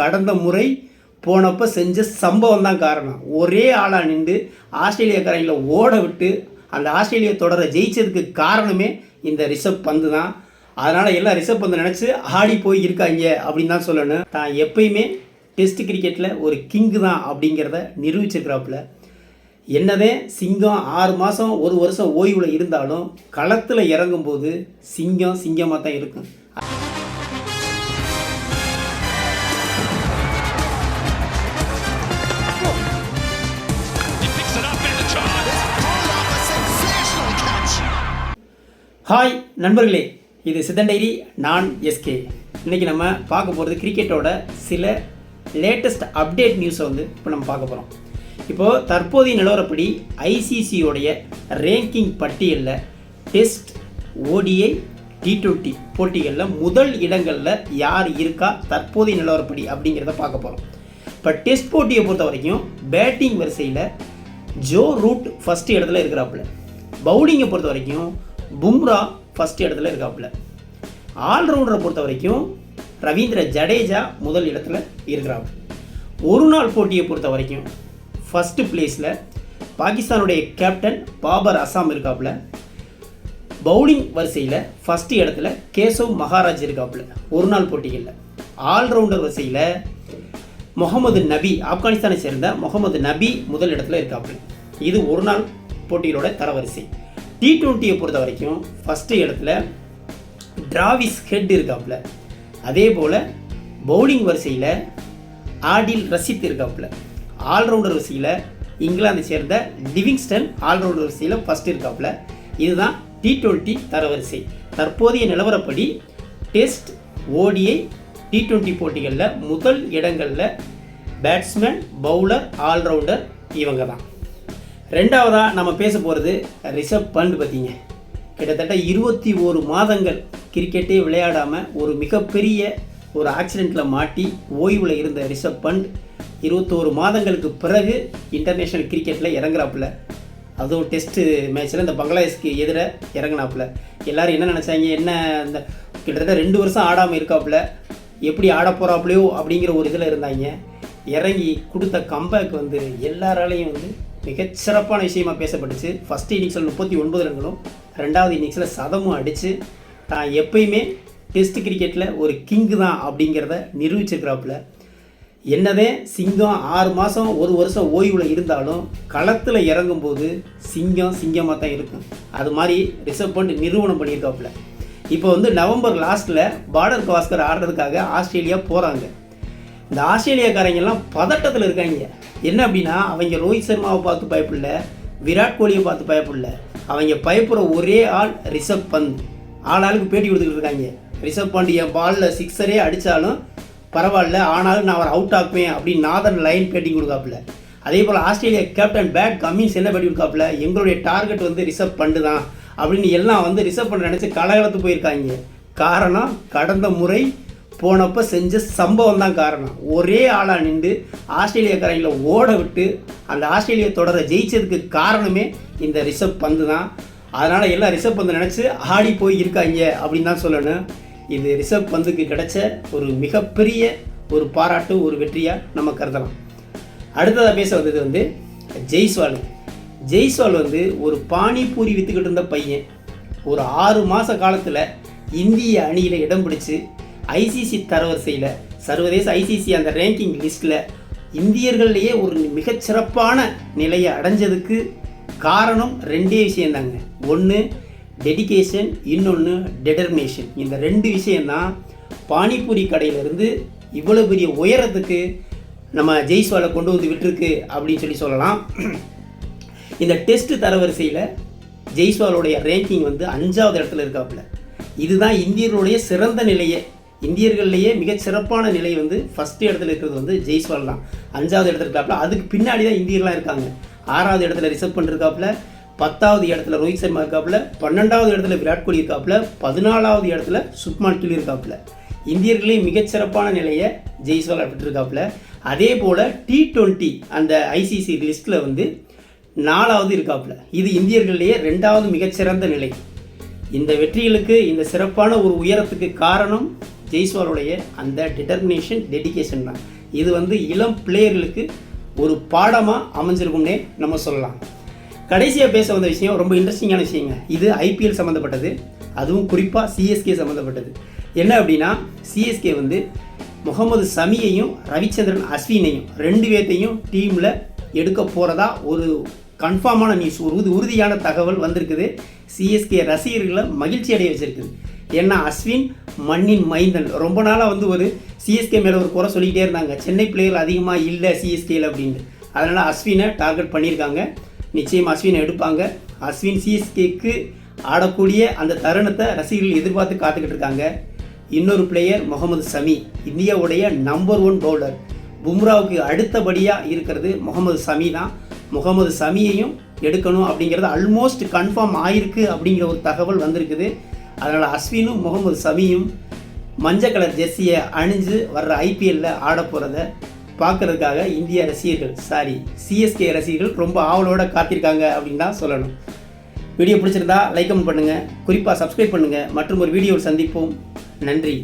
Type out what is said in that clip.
கடந்த முறை போனப்போ செஞ்ச சம்பவம் தான் காரணம். ஒரே ஆளாக நின்று ஆஸ்திரேலியாக்காரங்களை ஓட விட்டு அந்த ஆஸ்திரேலியா தொடரை ஜெயிச்சதுக்கு காரணமே இந்த ரிஷப் பந்து தான். அதனால் எல்லாம் ரிஷப் பந்து நினச்சி ஆடி போய் இருக்காங்க அப்படின்னு தான் சொல்லணும். தான் எப்பயுமே டெஸ்ட் கிரிக்கெட்டில் ஒரு கிங்கு தான் அப்படிங்கிறத நிரூபிச்சிருக்கிறாப்புல. என்னதே சிங்கம் ஆறு மாதம் ஒரு வருஷம் ஓய்வில் இருந்தாலும் களத்தில் இறங்கும்போது சிங்கம் சிங்கமாக தான் இருக்கும். ஹாய் நண்பர்களே. இது சித்தன் டைரி நான் எஸ்கே இன்றைக்கி நம்ம பார்க்க போகிறது கிரிக்கெட்டோட சில லேட்டஸ்ட் அப்டேட் நியூஸை வந்து இப்போ நம்ம பார்க்க போகிறோம் இப்போது தற்போதைய நிலவரப்படி ஐசிசியோடைய ரேங்கிங் பட்டியலில் டெஸ்ட் ஓடிஐ டி டுவெண்ட்டி போட்டிகளில் முதல் இடங்களில் யார் இருக்கா தற்போதைய நிலவரப்படி அப்படிங்கிறத பார்க்க போகிறோம் இப்போ டெஸ்ட் போட்டியை பொறுத்த வரைக்கும் பேட்டிங் வரிசையில் ஜோ ரூட் ஃபஸ்ட்டு இடத்துல இருக்கிறாப்புல. பவுலிங்கை பொறுத்த வரைக்கும் பும்ரா ஃபஸ்ட் இடத்துல இருக்காப்புல. ஆல்ரவுண்டரை பொறுத்த வரைக்கும் ரவீந்திர ஜடேஜா முதல் இடத்துல இருக்கிறாப்புல ஒரு நாள் போட்டியை பொறுத்த வரைக்கும் ஃபஸ்ட்டு பிளேஸில் பாகிஸ்தானுடைய கேப்டன் பாபர் அசாம் இருக்காப்புல. பவுலிங் வரிசையில் ஃபஸ்ட்டு இடத்துல கேசவ் மகாராஜ் இருக்காப்புல ஒரு நாள் போட்டிகளில். ஆல்ரவுண்டர் வரிசையில் முகமது நபி ஆப்கானிஸ்தானை சேர்ந்த முகமது நபி முதல் இடத்துல இருக்காப்புல. இது ஒரு நாள் போட்டிகளோட தரவரிசை. டி டுவெண்ட்டியை பொறுத்த வரைக்கும் ஃபஸ்ட்டு இடத்துல டிராவிஸ் ஹெட் இருக்காப்புல. அதே போல் பவுலிங் வரிசையில் ஆடில் ரசித் இருக்காப்புல. ஆல்ரவுண்டர் வரிசையில் இங்கிலாந்தை சேர்ந்த லிவிங்ஸ்டன் ஆல்ரவுண்டர் வரிசையில் ஃபஸ்ட் இருக்காப்புல. இதுதான் டி டுவெண்ட்டி தரவரிசை. தற்போதைய நிலவரப்படி டெஸ்ட் ஓடிஐ டி ட்வெண்ட்டி போட்டிகளில் முதல் இடங்களில் பேட்ஸ்மேன் பவுலர் ஆல்ரவுண்டர் இவங்க தான் ரெண்டாவதாக நம்ம பேச போகிறது ரிஷப் பண்ட் பார்த்தீங்க கிட்டத்தட்ட இருபத்தி ஓரு மாதங்கள் கிரிக்கெட்டே விளையாடாமல் ஒரு மிகப்பெரிய ஒரு ஆக்சிடெண்ட்டில் மாட்டி ஓய்வில் இருந்த ரிஷப் பண்ட் இருபத்தோரு மாதங்களுக்கு பிறகு இன்டர்நேஷ்னல் கிரிக்கெட்டில் இறங்குறாப்புல. அதுவும் டெஸ்ட்டு மேட்ச்சில் இந்த பங்களாதேஷ்க்கு எதிராக இறங்கினாப்புல. எல்லோரும் என்ன நினச்சாங்க? என்ன இந்த கிட்டத்தட்ட ரெண்டு வருஷம் ஆடாமல் இருக்காப்புல. எப்படி ஆட போகிறாப்புலையோ அப்படிங்கிற ஒரு இதில் இருந்தாங்க. இறங்கி கொடுத்த கம்பேக் வந்து எல்லாராலையும் வந்து மிகச்சிறப்பான விஷயமா பேசப்பட்டுச்சு. ஃபஸ்ட் இன்னிங்ஸில் முப்பத்தி ஒன்பது ரன்களும் ரெண்டாவது இன்னிங்ஸில் சதமும் அடித்து தான் எப்பயுமே டெஸ்ட் கிரிக்கெட்டில் ஒரு கிங்கு தான் அப்படிங்கிறத நிரூபிச்சிருக்கிறாப்புல. என்னதே சிங்கம் ஆறு மாதம் ஒரு வருஷம் ஓய்வில் இருந்தாலும் களத்தில் இறங்கும்போது சிங்கம் சிங்கமாக தான் இருக்கும். அது மாதிரி ரிசர்வ் பண்ணி நிறுவனம் பண்ணியிருக்காப்புல. இப்போ வந்து நவம்பர் லாஸ்ட்டில் பார்டர் கவாஸ்கர் ஆடுறதுக்காக ஆஸ்திரேலியா போகிறாங்க இந்த ஆஸ்திரேலியாக்காரங்கெல்லாம் பதட்டத்தில் இருக்காங்க. என்ன அப்படின்னா அவங்க ரோஹித் சர்மாவை பார்த்து பயப்படல விராட் கோலியை பார்த்து பயப்படல. அவங்க பயப்படுற ஒரே ஆள் ரிஷப் பந்த். ஆளாளுக்கு பேட்டி கொடுத்துக்கிட்டு இருக்காங்க. ரிஷப் பந்த் என் பாலில் சிக்ஸரே அடித்தாலும் பரவாயில்ல ஆனாலும் நான் அவர் அவுட் ஆக்குவேன் அப்படின்னு நாதன் லைன் பேட்டி கொடுக்காப்புல. அதே போல் ஆஸ்திரேலியா கேப்டன் பேட் கம்மின்ஸ் என்ன பேட்டி கொடுக்காப்புல? எங்களுடைய டார்கெட் வந்து ரிசர்வ் பண்டு தான். அப்படின்னு எல்லாம் வந்து ரிசர்வ் பண்ண நினச்சி கலகலத்து போயிருக்காங்க. காரணம் கடந்த முறை போனப்போ செஞ்ச சம்பவம் தான் காரணம். ஒரே ஆளாக நின்று ஆஸ்திரேலியக்காரங்களை ஓட விட்டு அந்த ஆஸ்திரேலியா தொடரை ஜெயிச்சதுக்கு காரணமே இந்த ரிஷப் பந்து தான். அதனால் எல்லாம் ரிஷப் பந்து நினச்சி ஆடி போய் இருக்காங்க அப்படின்னு தான் சொல்லணும். இது ரிஷப் பந்துக்கு கிடைச்ச ஒரு மிகப்பெரிய ஒரு பாராட்டு ஒரு வெற்றியாக நம்ம கருதலாம். அடுத்ததாக பேச வந்தது வந்து ஜெய்ஸ்வால். ஜெய்ஸ்வால் வந்து ஒரு பானிபூரி விற்றுக்கிட்டு இருந்த பையன். ஒரு ஆறு மாத காலத்தில் இந்திய அணியில் இடம் பிடிச்சி ஐசிசி தரவரிசையில் சர்வதேச ஐசிசி அந்த ரேங்கிங் லிஸ்ட்டில் இந்தியர்கள்லேயே ஒரு மிகச்சிறப்பான நிலையை அடைஞ்சதுக்கு காரணம் ரெண்டே விஷயந்தாங்க ஒன்று டெடிகேஷன் இன்னொன்று டெடர்மேஷன் இந்த ரெண்டு விஷயந்தான் பானிபூரி கடையிலேருந்து இவ்வளோ பெரிய உயரத்துக்கு நம்ம ஜெய்ஸ்வாலை கொண்டு வந்து விட்டுருக்கு அப்படின்னு சொல்லி சொல்லலாம். இந்த டெஸ்ட் தரவரிசையில் ஜெய்ஸ்வாலுடைய ரேங்கிங் வந்து அஞ்சாவது இடத்துல இருக்காப்புல. இதுதான் இந்தியர்களுடைய சிறந்த நிலையே. இந்தியர்கள்லேயே மிகச் சிறப்பான நிலை வந்து ஃபஸ்ட்டு இடத்துல இருக்கிறது வந்து ஜெய்ஸ்வால் தான். அஞ்சாவது இடத்துல இருக்காப்புல அதுக்கு பின்னாடி தான் இந்தியர்கள்லாம் இருக்காங்க. ஆறாவது இடத்துல ரிசர்வ் பண்ணிருக்காப்புல பத்தாவது இடத்துல ரோஹித் சர்மா இருக்காப்புல. பன்னெண்டாவது இடத்துல விராட் கோலி இருக்காப்புல. பதினாலாவது இடத்துல சுக்மான் கில் இருக்காப்புல. இந்தியர்களே மிகச்சிறப்பான நிலையை ஜெய்ஸ்வால் இருக்காப்புல அதே போல் டி டுவெண்ட்டி அந்த ஐசிசி லிஸ்ட்டில் வந்து நாலாவது இருக்காப்புல. இது இந்தியர்களிலேயே ரெண்டாவது மிகச்சிறந்த நிலை. இந்த வெற்றிகளுக்கு இந்த சிறப்பான ஒரு உயரத்துக்கு காரணம் ஜெய்ஸ்வாலுடைய அந்த டிட்டர்மினேஷன் டெடிகேஷன் தான். இது வந்து இளம் பிளேயர்களுக்கு ஒரு பாடமாக அமைஞ்சிருக்கும்னே நம்ம சொல்லலாம். கடைசியாக பேச வந்த விஷயம் ரொம்ப இன்ட்ரெஸ்டிங்கான விஷயங்க. இது ஐபிஎல் சம்மந்தப்பட்டது அதுவும் குறிப்பாக சிஎஸ்கே சம்மந்தப்பட்டது என்ன அப்படின்னா சிஎஸ்கே வந்து முகமது சமியையும் ரவிச்சந்திரன் அஸ்வினையும் ரெண்டு பேர்த்தையும் டீமில் எடுக்க போகிறதா ஒரு கன்ஃபார்மான நியூஸ் ஒரு உறுதியான தகவல் வந்திருக்குது. சிஎஸ்கே ரசிகர்களை மகிழ்ச்சி அடைய வச்சிருக்குது. ஏன்னா அஸ்வின்? மண்ணின் மைந்தன். ரொம்ப நாளாக வந்து ஒரு சிஎஸ்கே மேலே ஒரு குறை சொல்லிக்கிட்டே இருந்தாங்க. சென்னை பிளேயர் அதிகமாக இல்லை சிஎஸ்கேயில் அப்படின்ட்டு. அதனால் அஸ்வினை டார்கெட் பண்ணியிருக்காங்க. நிச்சயம் அஸ்வினை எடுப்பாங்க. அஸ்வின் சிஎஸ்கேக்கு ஆடக்கூடிய அந்த தருணத்தை ரசிகர்கள் எதிர்பார்த்து காத்துக்கிட்டு இருக்காங்க. இன்னொரு பிளேயர் முகமது சமி. இந்தியாவுடைய நம்பர் ஒன் பவுலர் பும்ராவுக்கு அடுத்தபடியாக இருக்கிறது முகமது சமி தான். முகமது சமியையும் எடுக்கணும் அப்படிங்கிறது ஆல்மோஸ்ட் கன்ஃபார்ம் ஆயிருக்கு அப்படிங்கிற ஒரு தகவல் வந்திருக்குது. அதனால் அஸ்வினும் முகமது சமியும் மஞ்சள் கலர் ஜெர்சியை அணிஞ்சு வர்ற ஐபிஎல்ல ஆட போகிறத பார்க்கறதுக்காக இந்திய ரசிகர்கள் சாரி சிஎஸ்கே ரசிகர்கள் ரொம்ப ஆவலோடு காத்திருக்காங்க அப்படின்னு தான் சொல்லணும். வீடியோ பிடிச்சிருந்தா லைக் கமெண்ட் பண்ணுங்கள் குறிப்பாக சப்ஸ்கிரைப் பண்ணுங்கள் மற்றும் ஒரு வீடியோவில் சந்திப்போம். நன்றி.